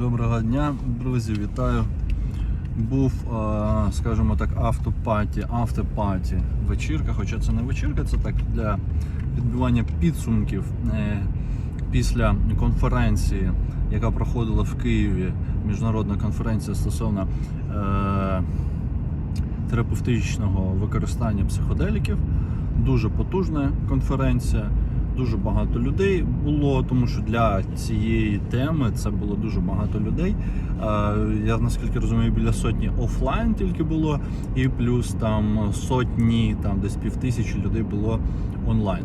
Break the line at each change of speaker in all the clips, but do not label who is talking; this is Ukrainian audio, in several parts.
Доброго дня, друзі, вітаю. Був, е, скажімо так, автопаті, автопаті вечірка, хоча це не вечірка, це так для підбивання підсумків е, після конференції, яка проходила в Києві, міжнародна конференція стосовно е, терапевтичного використання психоделіків. Дуже потужна конференція. Дуже багато людей було, тому що для цієї теми це було дуже багато людей. Е, Я наскільки розумію, біля сотні офлайн тільки було, і плюс там сотні, там десь півтисячі людей було онлайн.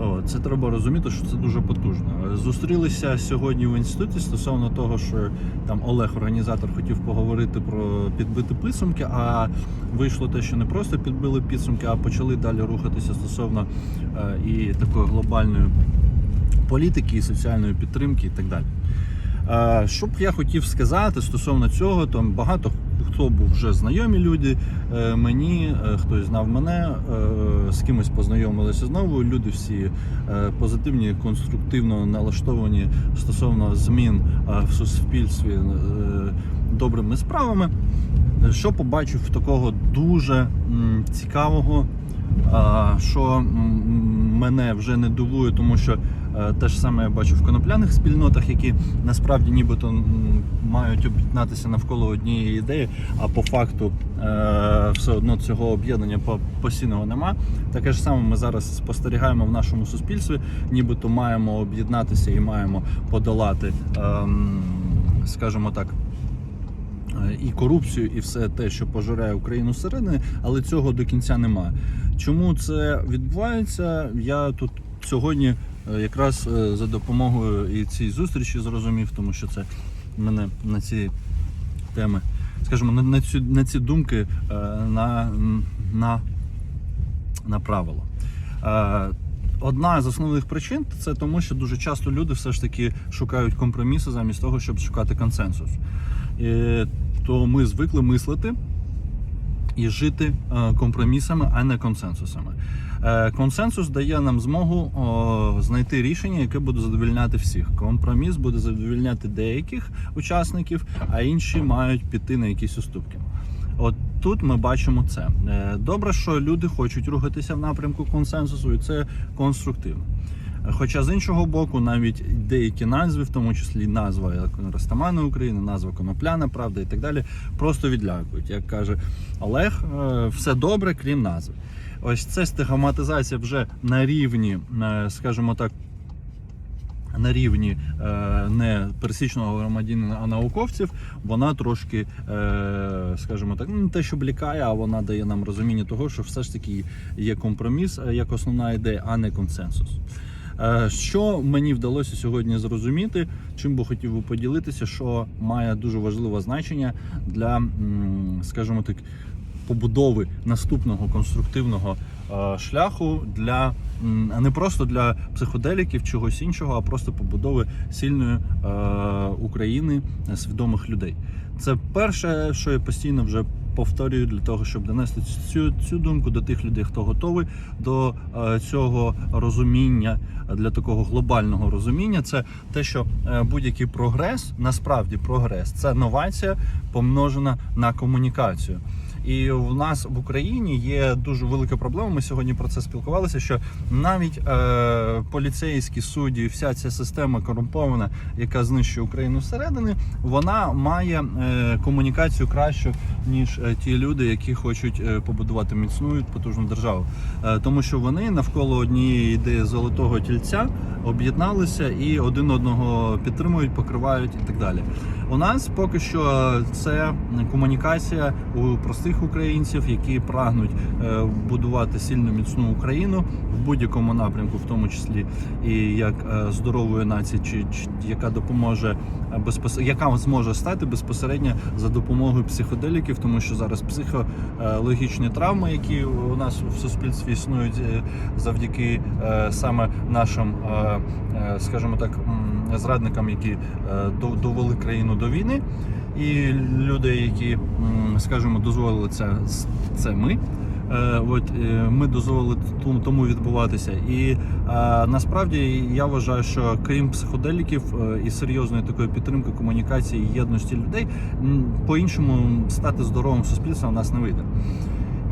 О, Це треба розуміти, що це дуже потужно. Зустрілися сьогодні в інституті стосовно того, що там Олег, організатор, хотів поговорити про підбити підсумки, а вийшло те, що не просто підбили підсумки, а почали далі рухатися стосовно е, і такої глобальної політики, і соціальної підтримки і так далі. Е, Що б я хотів сказати стосовно цього, там багато хто був вже знайомі люди е, мені, е, хтось знав мене, е, з кимось познайомилися знову. Люди всі позитивні, конструктивно налаштовані стосовно змін в суспільстві добрими справами. Що побачив такого дуже цікавого, що мене вже не дивує, тому що те ж саме я бачу в конопляних спільнотах, які насправді нібито мають об'єднатися навколо однієї ідеї, а по факту е, все одно цього об'єднання по- постійного нема. Таке ж саме ми зараз спостерігаємо в нашому суспільстві, нібито маємо об'єднатися і маємо подолати, ем, скажімо так. Е, і корупцію, і все те, що пожирає Україну зсередини, але цього до кінця немає. Чому це відбувається? Я тут сьогодні е, якраз е, за допомогою і цій зустрічі зрозумів, тому що це мене на ці теми, скажімо, на, цю, на ці думки е, на, на, направило. Е, Одна з основних причин це тому, що дуже часто люди все ж таки шукають компроміси замість того, щоб шукати консенсус. Е, то ми звикли мислити і жити е, компромісами, а не консенсусами. Е, Консенсус дає нам змогу знайти рішення, яке буде задовільняти всіх. Компроміс буде задовільняти деяких учасників, а інші мають піти на якісь уступки. От тут ми бачимо це. Е, Добре, що люди хочуть рухатися в напрямку консенсусу, і це конструктивно. Хоча з іншого боку, навіть деякі назви, в тому числі назва як Ростамана України, назва Конопляна, правда і так далі, просто відлякують. Як каже Олег, е, все добре, крім назви. Ось це стигматизація вже на рівні, е, скажімо так, на рівні е, не пересічного громадянина, а науковців, вона трошки, е, скажімо так, ну, не те, що блікає, а вона дає нам розуміння того, що все ж таки є компроміс як основна ідея, а не консенсус. Що мені вдалося сьогодні зрозуміти, чим би хотів би поділитися, що має дуже важливе значення для, скажімо так, побудови наступного конструктивного е, шляху для не просто для психоделіків чогось іншого, а просто побудови сильної е, України е, свідомих людей. Це перше, що я постійно вже повторюю для того, щоб донести цю, цю думку до тих людей, хто готовий до цього розуміння, для такого глобального розуміння. Це те, що будь-який прогрес, насправді прогрес, це новація помножена на комунікацію. І в нас в Україні є дуже велика проблема. Ми сьогодні про це спілкувалися. Що навіть е, поліцейські судді, вся ця система корумпована, яка знищує Україну зсередини, вона має е, комунікацію кращу ніж е, ті люди, які хочуть е, побудувати міцну потужну державу. Е, тому що вони навколо однієї ідеї золотого тільця об'єдналися і один одного підтримують, покривають і так далі. У нас поки що це комунікація у простих українців, які прагнуть е, будувати сильну міцну Україну в будь-якому напрямку, в тому числі і як е, здорової нації, чи, чи яка допоможе е, безпос... яка зможе стати безпосередньо за допомогою психоделіків, тому що зараз психологічні травми, які у нас в суспільстві існують завдяки саме нашим, скажімо так, зрадникам, які до- довели країну до війни, і люди, які, скажімо, дозволили це, це ми. Е, От е, ми дозволили тому- відбуватися. І е, насправді я вважаю, що крім психоделіків і серйозної такої підтримки, комунікації, єдності людей, по-іншому стати здоровим суспільством у нас не вийде.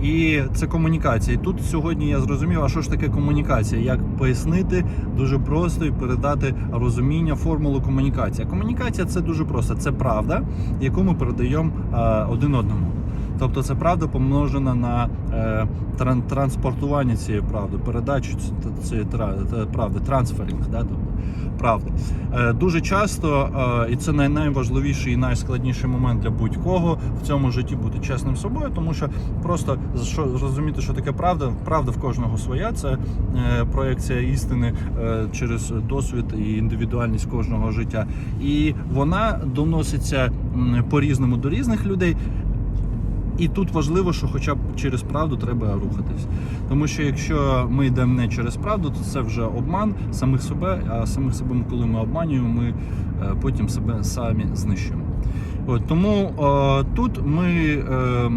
І це комунікація. І тут сьогодні я зрозумів, а що ж таке комунікація? Як пояснити дуже просто і передати розуміння, формулу комунікації. Комунікація це дуже просто. Це правда, яку ми передаємо е, один одному. Тобто це правда помножена на е, транспортування цієї правди, передачу цієї правди, трансферинг, да, тобто правди. Е, дуже часто, е, і це най- найважливіший і найскладніший момент для будь-кого в цьому житті бути чесним собою, тому що просто що зрозуміти, що таке правда, правда в кожного своя, це е, проекція істини е, через досвід і індивідуальність кожного життя. І вона доноситься по-різному до різних людей. І тут важливо, що хоча б через правду треба рухатись. Тому що якщо ми йдемо не через правду, то це вже обман самих себе, а самих себе, коли ми обманюємо, ми е, потім себе самі знищуємо. От, тому е, тут ми е,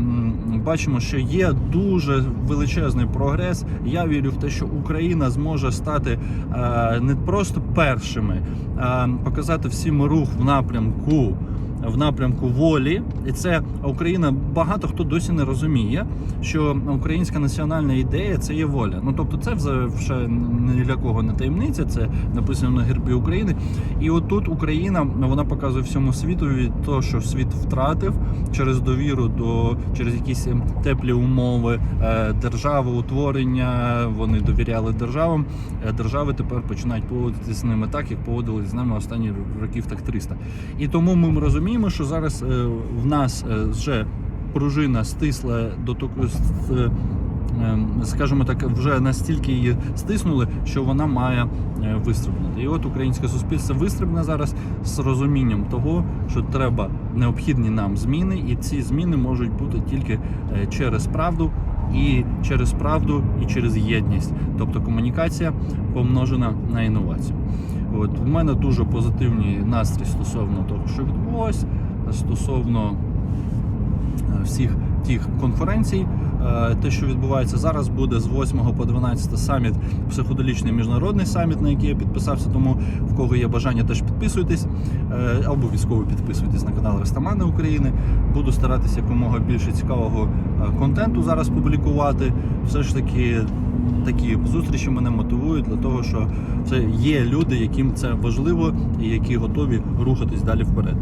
бачимо, що є дуже величезний прогрес. Я вірю в те, що Україна зможе стати е, не просто першими, а показати всім рух в напрямку в напрямку волі, і це Україна. Багато хто досі не розуміє, що українська національна ідея це є воля. Ну тобто, це вже ні для кого не таємниця. Це написано на гербі України. І отут Україна вона показує всьому світу то, що світ втратив через довіру до через якісь теплі умови е, держави, утворення. Вони довіряли державам. Е, Держави тепер починають поводитися з ними так, як поводились з нами останні років так 300. І тому ми розуміємо, що зараз е, в нас е, вже пружина стисла до такої, е, ем, скажімо так, вже настільки її стиснули, що вона має вистрибнути. І от українське суспільство вистрибне зараз з розумінням того, що треба необхідні нам зміни, і ці зміни можуть бути тільки через правду. І через правду, і через єдність, тобто комунікація помножена на інновацію. От у мене дуже позитивний настрій стосовно того, що відбулося, стосовно е, всіх тих конференцій. Е, Те, що відбувається зараз, буде з 8 по 12 саміт, психоделічний міжнародний саміт, на який я підписався. Тому в кого є бажання, теж підписуйтесь. Е, Обов'язково підписуйтесь на канал Рестамани України. Буду старатися якомога більше цікавого е, контенту зараз публікувати. Все ж таки такі зустрічі мене мотивують для того, що це є люди, яким це важливо і які готові рухатись далі вперед.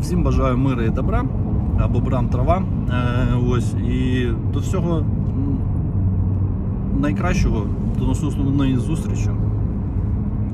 Всім бажаю миру і добра, або брам трава. Е, ось і до всього найкращого, до наступної зустрічі.